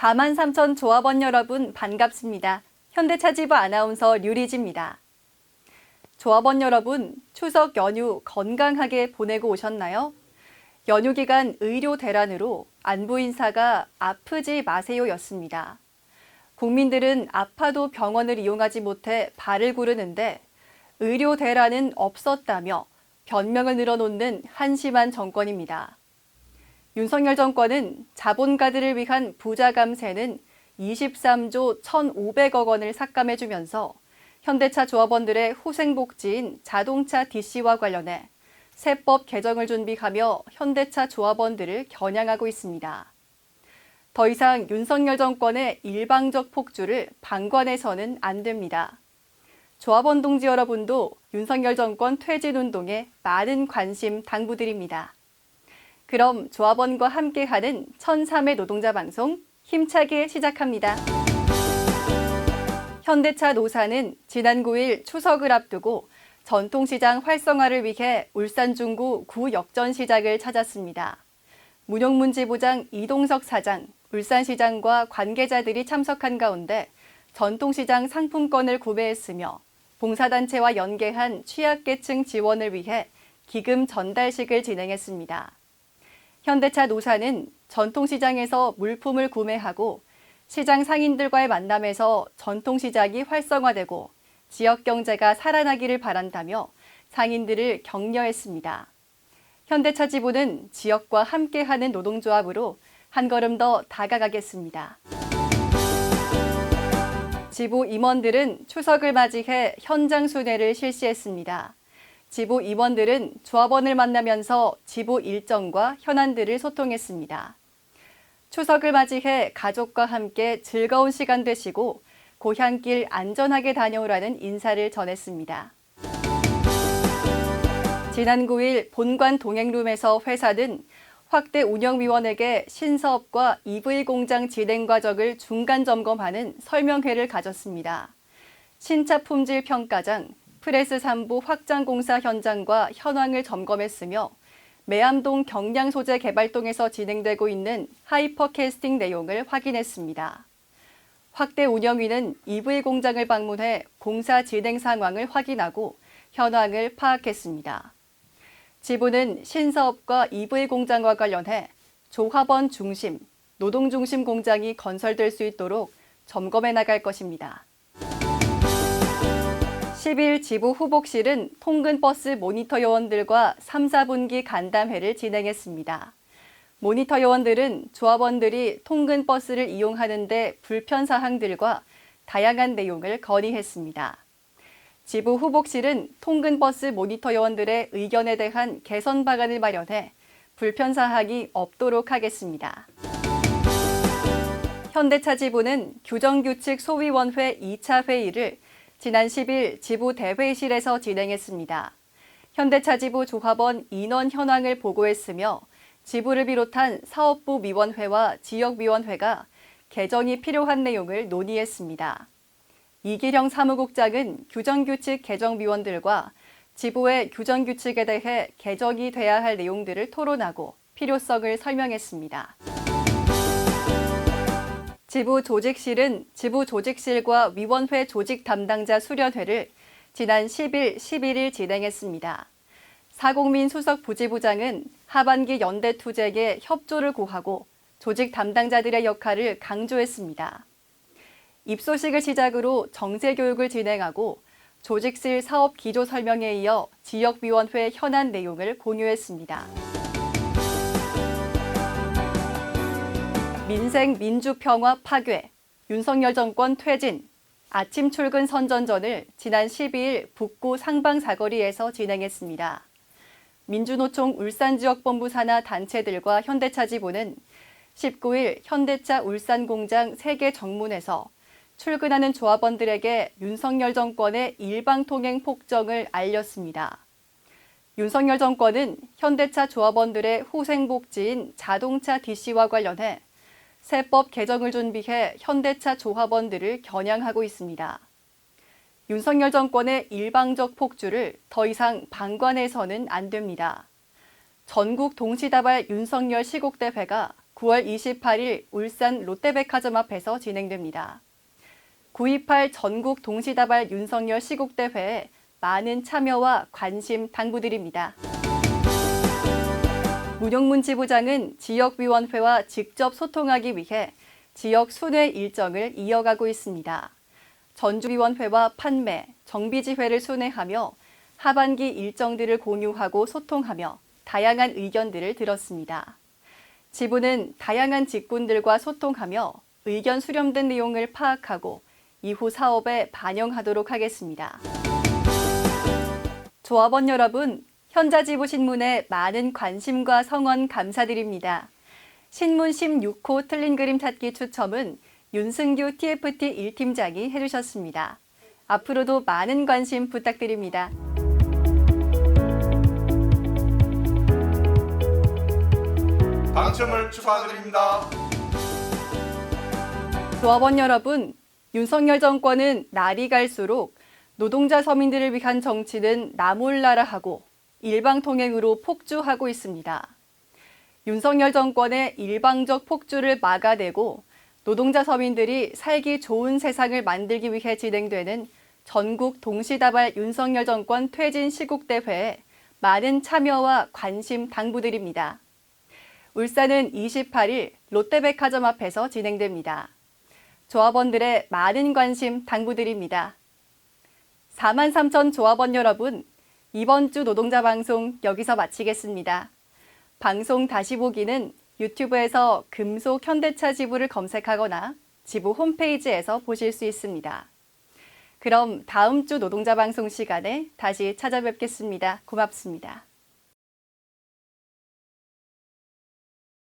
4만 3천 조합원 여러분 반갑습니다. 현대차지부 아나운서 류리지입니다. 조합원 여러분, 추석 연휴 건강하게 보내고 오셨나요? 연휴 기간 의료 대란으로 안부 인사가 아프지 마세요 였습니다. 국민들은 아파도 병원을 이용하지 못해 발을 구르는데 의료 대란은 없었다며 변명을 늘어놓는 한심한 정권입니다. 윤석열 정권은 자본가들을 위한 부자 감세는 23조 1,500억 원을 삭감해주면서 현대차 조합원들의 후생복지인 자동차 DC와 관련해 세법 개정을 준비하며 현대차 조합원들을 겨냥하고 있습니다. 더 이상 윤석열 정권의 일방적 폭주를 방관해서는 안 됩니다. 조합원 동지 여러분도 윤석열 정권 퇴진 운동에 많은 관심 당부드립니다. 그럼 조합원과 함께하는 1003회 노동자 방송 힘차게 시작합니다. 현대차 노사는 지난 9일 추석을 앞두고 전통시장 활성화를 위해 울산 중구 구역전 시장을 찾았습니다. 문용문지부장 이동석 사장, 울산시장과 관계자들이 참석한 가운데 전통시장 상품권을 구매했으며 봉사단체와 연계한 취약계층 지원을 위해 기금 전달식을 진행했습니다. 현대차 노사는 전통시장에서 물품을 구매하고 시장 상인들과의 만남에서 전통시장이 활성화되고 지역 경제가 살아나기를 바란다며 상인들을 격려했습니다. 현대차 지부는 지역과 함께하는 노동조합으로 한 걸음 더 다가가겠습니다. 지부 임원들은 추석을 맞이해 현장 순회를 실시했습니다. 지부 임원들은 조합원을 만나면서 지부 일정과 현안들을 소통했습니다. 추석을 맞이해 가족과 함께 즐거운 시간 되시고 고향길 안전하게 다녀오라는 인사를 전했습니다. 지난 9일 본관 동행룸에서 회사는 확대 운영위원에게 신사업과 EV 공장 진행 과정을 중간 점검하는 설명회를 가졌습니다. 신차 품질 평가장, 프레스 3부 확장 공사 현장과 현황을 점검했으며 매암동 경량 소재 개발동에서 진행되고 있는 하이퍼 캐스팅 내용을 확인했습니다. 확대 운영위는 EV 공장을 방문해 공사 진행 상황을 확인하고 현황을 파악했습니다. 지부는 신사업과 EV 공장과 관련해 조합원 중심, 노동 중심 공장이 건설될 수 있도록 점검해 나갈 것입니다. 10일 지부 후복실은 통근버스 모니터 요원들과 3, 4분기 간담회를 진행했습니다. 모니터 요원들은 조합원들이 통근버스를 이용하는데 불편 사항들과 다양한 내용을 건의했습니다. 지부 후복실은 통근버스 모니터 요원들의 의견에 대한 개선 방안을 마련해 불편 사항이 없도록 하겠습니다. 현대차 지부는 규정규칙 소위원회 2차 회의를 지난 10일 지부 대회의실에서 진행했습니다. 현대차 지부 조합원 인원 현황을 보고했으며 지부를 비롯한 사업부 위원회와 지역위원회가 개정이 필요한 내용을 논의했습니다. 이기령 사무국장은 규정규칙 개정위원들과 지부의 규정규칙에 대해 개정이 돼야 할 내용들을 토론하고 필요성을 설명했습니다. 지부 조직실은 지부 조직실과 위원회 조직 담당자 수련회를 지난 10일, 11일 진행했습니다. 사공민 수석 부지부장은 하반기 연대 투쟁에 협조를 구하고 조직 담당자들의 역할을 강조했습니다. 입소식을 시작으로 정세 교육을 진행하고 조직실 사업 기조 설명에 이어 지역위원회 현안 내용을 공유했습니다. 민생 민주 평화 파괴, 윤석열 정권 퇴진, 아침 출근 선전전을 지난 12일 북구 상방 사거리에서 진행했습니다. 민주노총 울산지역본부 산하 단체들과 현대차 지부는 19일 현대차 울산공장 세계 정문에서 출근하는 조합원들에게 윤석열 정권의 일방통행 폭정을 알렸습니다. 윤석열 정권은 현대차 조합원들의 후생복지인 자동차 DC와 관련해 세법 개정을 준비해 현대차 조합원들을 겨냥하고 있습니다. 윤석열 정권의 일방적 폭주를 더 이상 방관해서는 안 됩니다. 전국 동시다발 윤석열 시국대회가 9월 28일 울산 롯데백화점 앞에서 진행됩니다. 9.28 전국 동시다발 윤석열 시국대회에 많은 참여와 관심 당부드립니다. 문용문 지부장은 지역위원회와 직접 소통하기 위해 지역 순회 일정을 이어가고 있습니다. 전주위원회와 판매, 정비지회를 순회하며 하반기 일정들을 공유하고 소통하며 다양한 의견들을 들었습니다. 지부는 다양한 직군들과 소통하며 의견 수렴된 내용을 파악하고 이후 사업에 반영하도록 하겠습니다. 조합원 여러분, 현자지부 신문에 많은 관심과 성원 감사드립니다. 신문 16호 틀린 그림 찾기 추첨은 윤승규 TFT 1팀장이 해주셨습니다. 앞으로도 많은 관심 부탁드립니다. 당첨을 축하드립니다. 조합원 여러분, 윤석열 정권은 날이 갈수록 노동자 서민들을 위한 정치는 나몰라라 하고 일방통행으로 폭주하고 있습니다. 윤석열 정권의 일방적 폭주를 막아내고 노동자 서민들이 살기 좋은 세상을 만들기 위해 진행되는 전국 동시다발 윤석열 정권 퇴진 시국대회에 많은 참여와 관심 당부드립니다. 울산은 28일 롯데백화점 앞에서 진행됩니다. 조합원들의 많은 관심 당부드립니다. 4만 3천 조합원 여러분, 이번 주 노동자 방송 여기서 마치겠습니다. 방송 다시 보기는 유튜브에서 금속 현대차 지부를 검색하거나 지부 홈페이지에서 보실 수 있습니다. 그럼 다음 주 노동자 방송 시간에 다시 찾아뵙겠습니다. 고맙습니다.